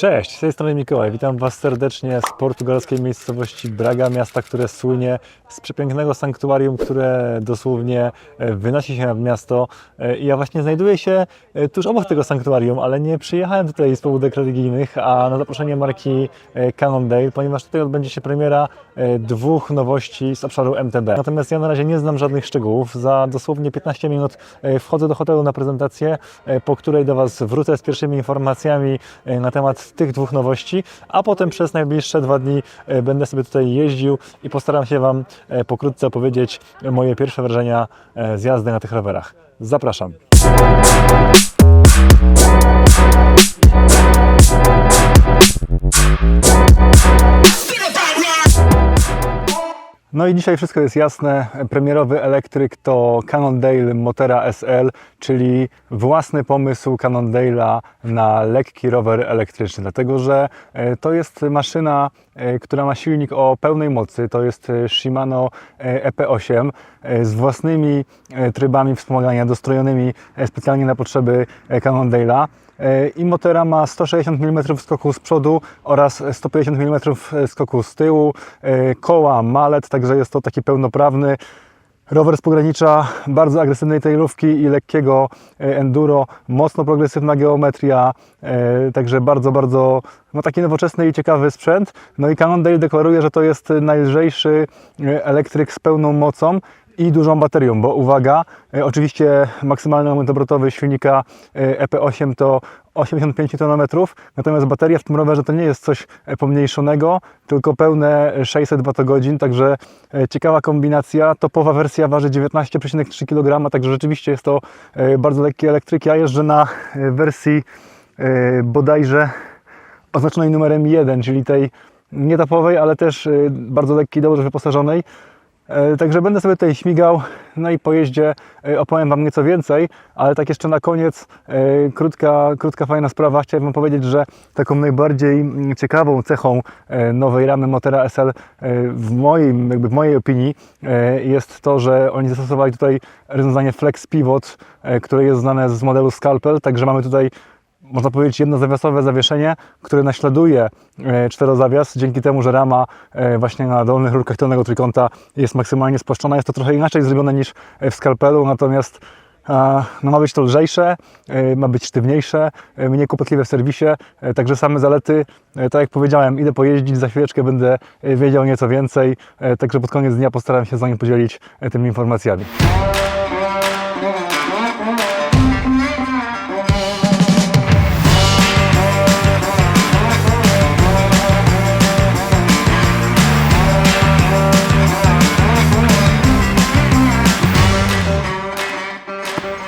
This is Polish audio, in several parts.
Cześć, z tej strony Mikołaj. Witam Was serdecznie z portugalskiej miejscowości Braga, miasta, które słynie z przepięknego sanktuarium, które dosłownie e, wynosi się nad miasto. E, ja właśnie znajduję się e, tuż obok tego sanktuarium, ale nie przyjechałem tutaj z pobudek religijnych, a na zaproszenie marki Cannondale, ponieważ tutaj odbędzie się premiera dwóch nowości z obszaru MTB. Natomiast ja na razie nie znam żadnych szczegółów. Za dosłownie 15 minut wchodzę do hotelu na prezentację, po której do Was wrócę z pierwszymi informacjami na temat tych dwóch nowości, a potem przez najbliższe dwa dni e, będę sobie tutaj jeździł i postaram się Wam e, pokrótce opowiedzieć moje pierwsze wrażenia e, z jazdy na tych rowerach. Zapraszam. No i dzisiaj wszystko jest jasne. Premierowy elektryk to Cannondale Motera SL, czyli własny pomysł Cannondale'a na lekki rower elektryczny, dlatego że e, to jest maszyna, e, która ma silnik o pełnej mocy. To jest e, Shimano e, EP8 e, z własnymi trybami wspomagania dostrojonymi specjalnie na potrzeby Cannondale'a. E, I motera ma 160 mm skoku z przodu oraz 150 mm skoku z tyłu. E, Koła malet, także jest to taki pełnoprawny rower z pogranicza bardzo agresywnej tailówki i lekkiego e, enduro, mocno progresywna geometria, e, także bardzo, bardzo no taki nowoczesny i ciekawy sprzęt. No i Cannondale deklaruje, że to jest najlżejszy e, elektryk z pełną mocą i dużą baterią, bo uwaga, e, oczywiście maksymalny moment obrotowy silnika e, EP8 to 85 Nm, natomiast bateria w tym rowerze to nie jest coś e, pomniejszonego, tylko pełne 600 Wh, także e, ciekawa kombinacja. Topowa wersja waży 19,3 kg, także rzeczywiście jest to e, bardzo lekki elektryk. Ja jeżdżę na e, wersji e, bodajże oznaczonej numerem 1, czyli tej nietopowej, ale też e, bardzo lekkiej, dobrze wyposażonej. E, Także będę sobie tutaj śmigał, no i po jeździe e, opowiem Wam nieco więcej, ale tak jeszcze na koniec e, krótka, krótka fajna sprawa. Chciałem Wam powiedzieć, że taką najbardziej mm, ciekawą cechą nowej ramy Motera SL w, moim, jakby w mojej opinii jest to, że oni zastosowali tutaj rozwiązanie Flex Pivot, które jest znane z modelu Scalpel, także mamy tutaj można powiedzieć, jednozawiasowe zawieszenie, które naśladuje e, czterozawias, dzięki temu, że rama e, właśnie na dolnych rurkach tylnego trójkąta jest maksymalnie spłaszczona. Jest to trochę inaczej zrobione niż w skalpelu, natomiast e, no, ma być to lżejsze, e, ma być sztywniejsze, e, mniej kłopotliwe w serwisie, e, także same zalety, e, tak jak powiedziałem, idę pojeździć, za chwileczkę będę e, wiedział nieco więcej, e, także pod koniec dnia postaram się z Wami podzielić e, tymi informacjami.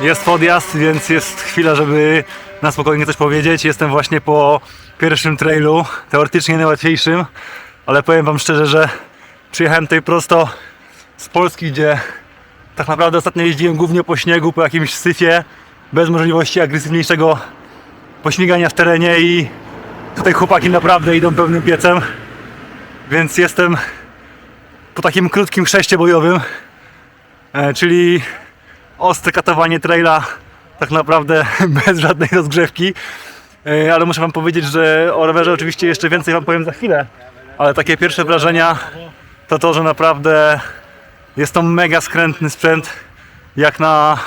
Jest podjazd, więc jest chwila, żeby na spokojnie coś powiedzieć. Jestem właśnie po pierwszym trailu, teoretycznie najłatwiejszym, ale powiem Wam szczerze, że przyjechałem tutaj prosto z Polski, gdzie tak naprawdę ostatnio jeździłem głównie po śniegu, po jakimś syfie, bez możliwości agresywniejszego pośmigania w terenie i tutaj chłopaki naprawdę idą pełnym piecem, więc jestem po takim krótkim chrzecie bojowym, e, czyli ostre katowanie traila tak naprawdę bez żadnej rozgrzewki. E, Ale muszę Wam powiedzieć, że o rowerze oczywiście jeszcze więcej Wam powiem za chwilę. Ale takie pierwsze wrażenia to to, że naprawdę jest to mega skrętny sprzęt jak na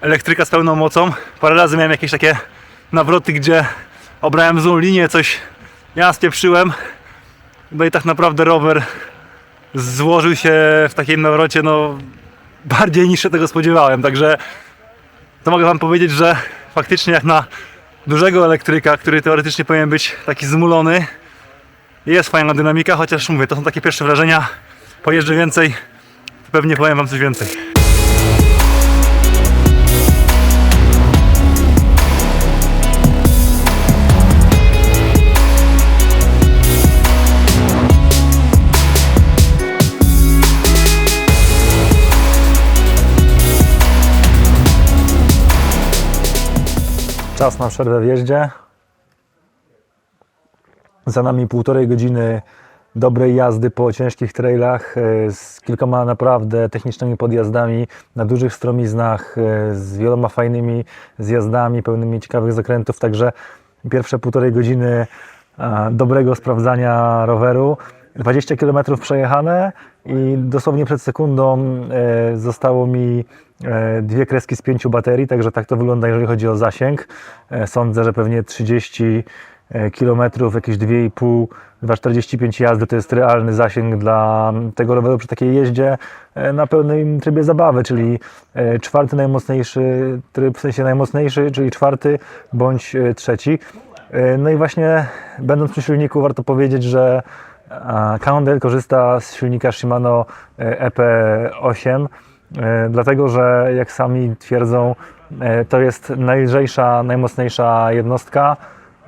elektryka z pełną mocą. Parę razy miałem jakieś takie nawroty, gdzie obrałem złą linię, coś ja spieprzyłem. No i tak naprawdę rower złożył się w takim nawrocie, no bardziej niż się tego spodziewałem. Także to mogę Wam powiedzieć, że faktycznie jak na dużego elektryka, który teoretycznie powinien być taki zmulony, jest fajna dynamika, chociaż mówię, to są takie pierwsze wrażenia. Pojeżdżę więcej, pewnie powiem Wam coś więcej. Czas na przerwę w jeździe. Za nami półtorej godziny dobrej jazdy po ciężkich trailach e, z kilkoma naprawdę technicznymi podjazdami na dużych stromiznach, e, z wieloma fajnymi zjazdami, pełnymi ciekawych zakrętów. Także pierwsze półtorej godziny e, dobrego sprawdzania roweru. 20 km przejechane i dosłownie przed sekundą zostało mi dwie kreski z pięciu baterii, także tak to wygląda, jeżeli chodzi o zasięg. E, Sądzę, że pewnie 30 km, jakieś 2,5, 2,45 jazdy to jest realny zasięg dla tego roweru przy takiej jeździe e, na pełnym trybie zabawy, czyli e, czwarty najmocniejszy tryb, w sensie najmocniejszy, czyli czwarty bądź e, trzeci. E, No i właśnie będąc przy silniku warto powiedzieć, że Cannondale korzysta z silnika Shimano e, EP8, e, dlatego że jak sami twierdzą, e, to jest najlżejsza, najmocniejsza jednostka.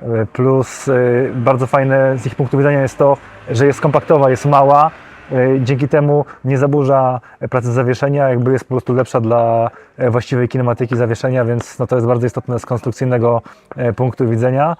e, Plus e, bardzo fajne z ich punktu widzenia jest to, że jest kompaktowa, jest mała. e, Dzięki temu nie zaburza pracy zawieszenia, jakby jest po prostu lepsza dla e, właściwej kinematyki zawieszenia, więc no to jest bardzo istotne z konstrukcyjnego e, punktu widzenia.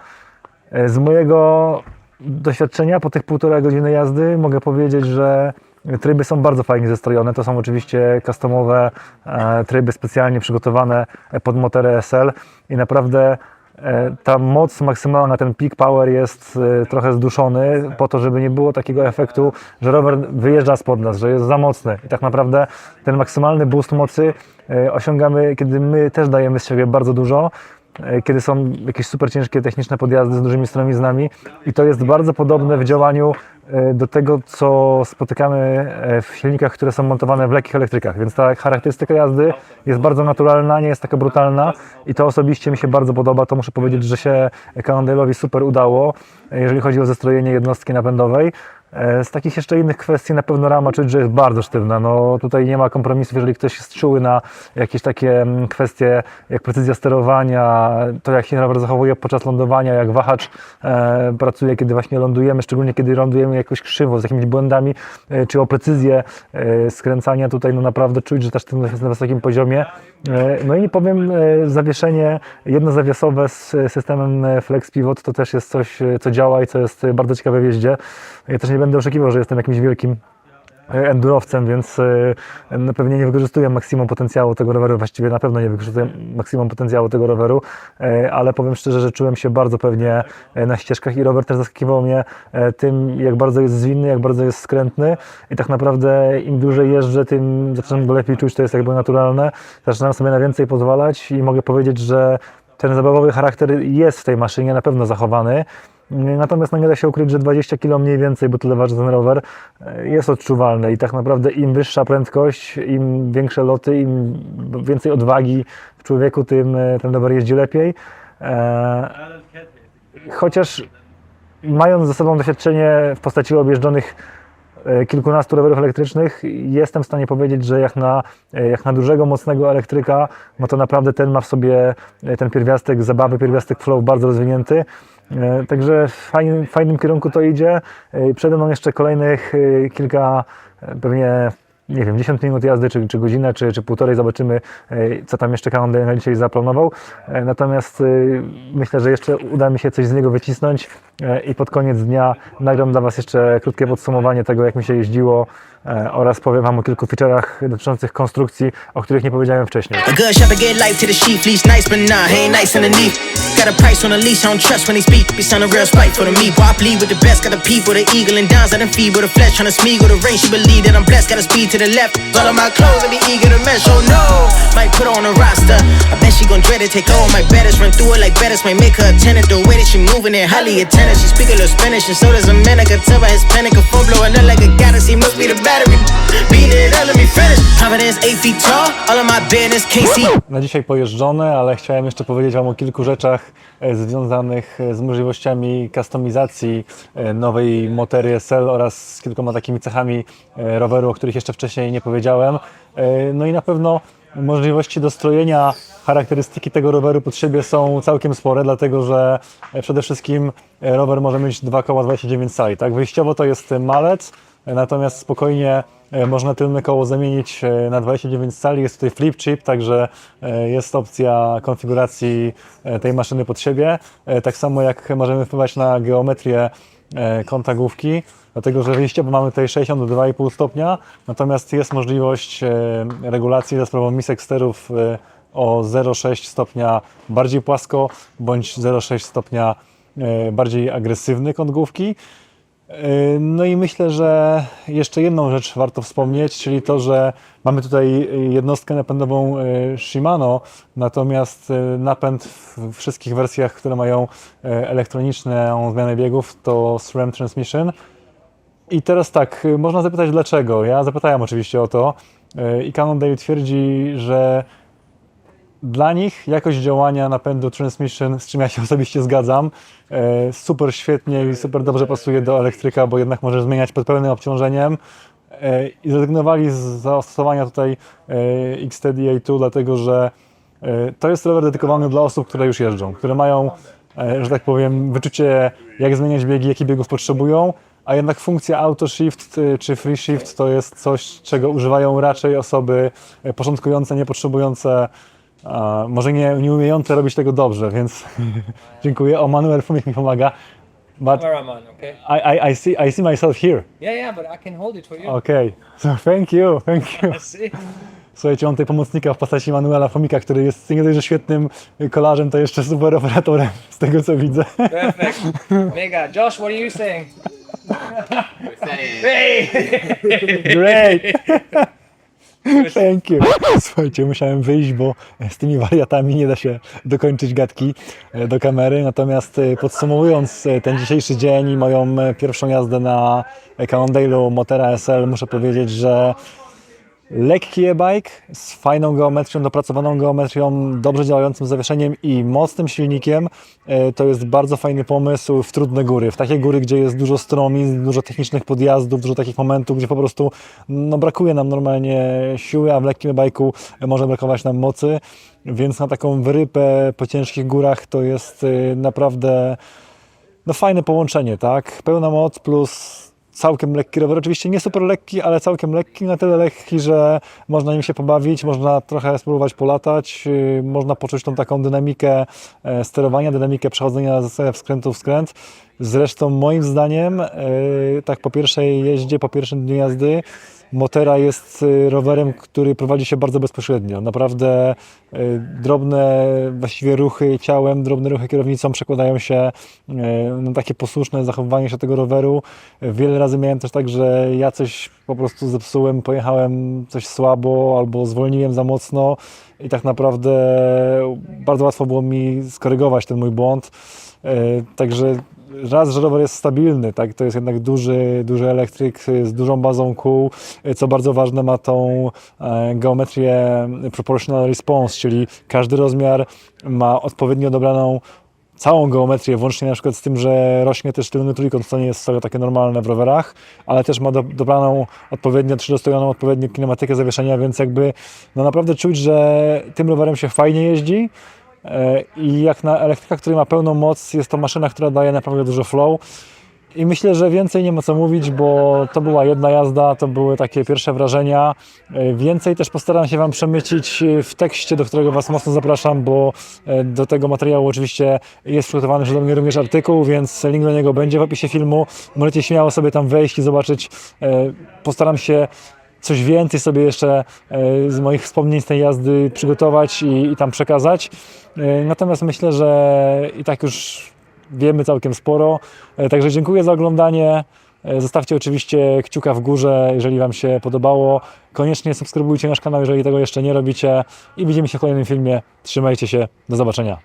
E, Z mojego doświadczenia po tych półtora godziny jazdy mogę powiedzieć, że tryby są bardzo fajnie zestrojone. To są oczywiście customowe e, tryby specjalnie przygotowane pod motory SL i naprawdę e, ta moc maksymalna, ten peak power jest e, trochę zduszony po to, żeby nie było takiego efektu, że rower wyjeżdża spod nas, że jest za mocny. I tak naprawdę ten maksymalny boost mocy e, osiągamy, kiedy my też dajemy z siebie bardzo dużo e, kiedy są jakieś super ciężkie techniczne podjazdy z dużymi stromiznami i to jest bardzo podobne w działaniu e, do tego, co spotykamy e, w silnikach, które są montowane w lekkich elektrykach, więc ta charakterystyka jazdy jest bardzo naturalna, nie jest taka brutalna. I to osobiście mi się bardzo podoba, to muszę powiedzieć, że się Cannondale'owi super udało, e, jeżeli chodzi o zestrojenie jednostki napędowej. E, Z takich jeszcze innych kwestii na pewno rama czuć, że jest bardzo sztywna. No, tutaj nie ma kompromisów, jeżeli ktoś jest czuły na jakieś takie mm, kwestie jak precyzja sterowania, to jak się rower zachowuje podczas lądowania, jak wahacz e, pracuje, kiedy właśnie lądujemy, szczególnie kiedy lądujemy jakoś krzywo, z jakimiś błędami, e, czy o precyzję e, skręcania tutaj, no naprawdę czuć, że ta sztywność jest na wysokim poziomie. E, no i powiem, e, zawieszenie jednozawiasowe z systemem Flex Pivot to też jest coś, e, co działa i co jest e, bardzo ciekawe w jeździe. Ja też nie będę oszukiwał, że jestem jakimś wielkim e, endurowcem, więc e, pewnie nie wykorzystuję maksimum potencjału tego roweru, właściwie na pewno nie wykorzystuję maksimum potencjału tego roweru, e, ale powiem szczerze, że czułem się bardzo pewnie na ścieżkach i rower też zaskakiwał mnie tym, jak bardzo jest zwinny, jak bardzo jest skrętny i tak naprawdę im dłużej jeżdżę, tym zaczynam go lepiej czuć, to jest jakby naturalne, zaczynam sobie na więcej pozwalać i mogę powiedzieć, że ten zabawowy charakter jest w tej maszynie na pewno zachowany. Natomiast no nie da się ukryć, że 20 kg mniej więcej, bo tyle waży ten rower, e, jest odczuwalne i tak naprawdę im wyższa prędkość, im większe loty, im więcej odwagi w człowieku, tym e, ten rower jeździ lepiej. E, Chociaż mając za sobą doświadczenie w postaci objeżdżonych kilkunastu rowerów elektrycznych, jestem w stanie powiedzieć, że jak na, jak na dużego, mocnego elektryka, no to naprawdę ten ma w sobie ten pierwiastek zabawy, pierwiastek flow bardzo rozwinięty. E, Także w fajnym, fajnym kierunku to idzie. E, Przede mną jeszcze kolejnych e, kilka, pewnie nie wiem, 10 minut jazdy, czy, czy godzinę, czy, czy półtorej, zobaczymy, co tam jeszcze Cannondale na dzisiaj zaplanował. Natomiast myślę, że jeszcze uda mi się coś z niego wycisnąć i pod koniec dnia nagram dla Was jeszcze krótkie podsumowanie tego, jak mi się jeździło oraz powiem Wam o kilku feature'ach dotyczących konstrukcji, o których nie powiedziałem wcześniej. A good shopper get life to the nice, but nah. Got a price on a leash, I don't trust when he speak. Be sounding real to me. Bleed with the best, got the eagle and downs, I done feed with the flesh, tryna smeag with the rain. She believe that I'm blessed, got speed to the left. Of my clothes, be eager to. Oh no, might put on a roster. I bet she gon' dread take all my betters, run through it like betters, make her a tenant. The way that she. She speak a little Spanish, and so does a man. I can tell by his panic, a phone blowing up like a goddess. He must be the battery. Beat it up, let me finish. Confidence eight feet tall, all of my business can't see. Na dzisiaj pojeżdżone, ale chciałem jeszcze powiedzieć Wam o kilku rzeczach e, związanych e, z możliwościami kustomizacji e, nowej Motery SL oraz z kilkoma takimi cechami e, roweru, o których jeszcze wcześniej nie powiedziałem. No i na pewno możliwości dostrojenia charakterystyki tego roweru pod siebie są całkiem spore, dlatego że przede wszystkim rower może mieć 2 koła 29 cali. Tak? Wyjściowo to jest malec, Natomiast spokojnie e, można tylne koło zamienić e, na 29 cali. Jest tutaj flip chip, także e, jest opcja konfiguracji tej maszyny pod siebie. Tak samo jak możemy wpływać na geometrię kąta główki, dlatego że wyjściowo mamy tutaj 62,5 stopnia, natomiast jest możliwość regulacji za sprawą misek sterów o 0,6 stopnia bardziej płasko, bądź 0,6 stopnia bardziej agresywny kąt główki. No i myślę, że jeszcze jedną rzecz warto wspomnieć, czyli to, że mamy tutaj jednostkę napędową e, Shimano, natomiast e, napęd w wszystkich wersjach, które mają e, elektroniczną zmianę biegów to SRAM Transmission. I teraz tak, y, można zapytać dlaczego. Ja zapytałem oczywiście o to y, i Cannondale twierdzi, że dla nich jakość działania napędu transmission, z czym ja się osobiście zgadzam, y, super świetnie i super dobrze pasuje do elektryka, bo jednak może zmieniać pod pełnym obciążeniem. Y, I zrezygnowali z zastosowania tutaj y, XTDA2, dlatego że to jest rower dedykowany dla osób, które już jeżdżą, które mają, e, że tak powiem, wyczucie jak zmieniać biegi, jakich biegów potrzebują, a jednak funkcja auto shift czy free shift to jest coś, czego używają raczej osoby e, początkujące, nie potrzebujące, a, może nie, nie umiejące robić tego dobrze, więc dziękuję. O, Manuel Fumik mi pomaga. But Where am I? Okay. I, I, I, see, I see myself here. Yeah, yeah, but I can hold it for you. Okay, so thank you, thank you. See? Słuchajcie, mam tutaj pomocnika w postaci Manuela Fomika, który jest nie dość, że świetnym kolarzem, to jeszcze super operatorem, z tego co widzę. Perfect. Mega. Josh, what are you saying? Hey! Great! Thank you. Słuchajcie, musiałem wyjść, bo z tymi wariatami nie da się dokończyć gadki e, do kamery. Natomiast e, podsumowując e, ten dzisiejszy dzień i moją pierwszą jazdę na Cannondale'u Motera SL, muszę powiedzieć, że lekki e-bike z fajną geometrią, dopracowaną geometrią, dobrze działającym zawieszeniem i mocnym silnikiem. E, To jest bardzo fajny pomysł w trudne góry, w takie góry, gdzie jest dużo stromi, dużo technicznych podjazdów, dużo takich momentów, gdzie po prostu no, brakuje nam normalnie siły, a w lekkim e-bike'u może brakować nam mocy, więc na taką wyrypę po ciężkich górach to jest e, naprawdę no fajne połączenie, tak? Pełna moc plus całkiem lekki rower. Oczywiście nie super lekki, ale całkiem lekki, na tyle lekki, że można nim się pobawić, można trochę spróbować polatać, yy, można poczuć tą taką dynamikę e, sterowania, dynamikę przechodzenia ze skrętu w skręt. Zresztą moim zdaniem, yy, tak po pierwszej jeździe, po pierwszym dniu jazdy, Motera jest y, rowerem, który prowadzi się bardzo bezpośrednio. Naprawdę y, drobne właściwie ruchy ciałem, drobne ruchy kierownicą przekładają się na takie posłuszne zachowywanie się tego roweru. Wiele razy miałem też tak, że ja coś po prostu zepsułem, pojechałem coś słabo albo zwolniłem za mocno i tak naprawdę bardzo łatwo było mi skorygować ten mój błąd. E, Także raz, że rower jest stabilny, tak? to jest jednak duży, duży elektryk z dużą bazą kół, co bardzo ważne ma tą e, geometrię proportional response, czyli każdy rozmiar ma odpowiednio dobraną całą geometrię, włącznie na przykład z tym, że rośnie też tylny trójkąt, co nie jest wcale takie normalne w rowerach, ale też ma do, dobraną odpowiednio, trzydostojoną odpowiednią kinematykę zawieszenia, więc jakby no naprawdę czuć, że tym rowerem się fajnie jeździ, I jak na elektryka, który ma pełną moc, jest to maszyna, która daje naprawdę dużo flow. I myślę, że więcej nie ma co mówić, bo to była jedna jazda, to były takie pierwsze wrażenia. E, Więcej też postaram się Wam przemycić e, w tekście, do którego Was mocno zapraszam, bo e, do tego materiału oczywiście jest przygotowany przeze mnie również artykuł, więc link do niego będzie w opisie filmu. Możecie śmiało sobie tam wejść i zobaczyć. E, Postaram się coś więcej sobie jeszcze e, z moich wspomnień z tej jazdy przygotować i, i tam przekazać. E, Natomiast myślę, że i tak już wiemy całkiem sporo. E, Także dziękuję za oglądanie. Zostawcie oczywiście kciuka w górze, jeżeli Wam się podobało. Koniecznie subskrybujcie nasz kanał, jeżeli tego jeszcze nie robicie. I widzimy się w kolejnym filmie. Trzymajcie się. Do zobaczenia.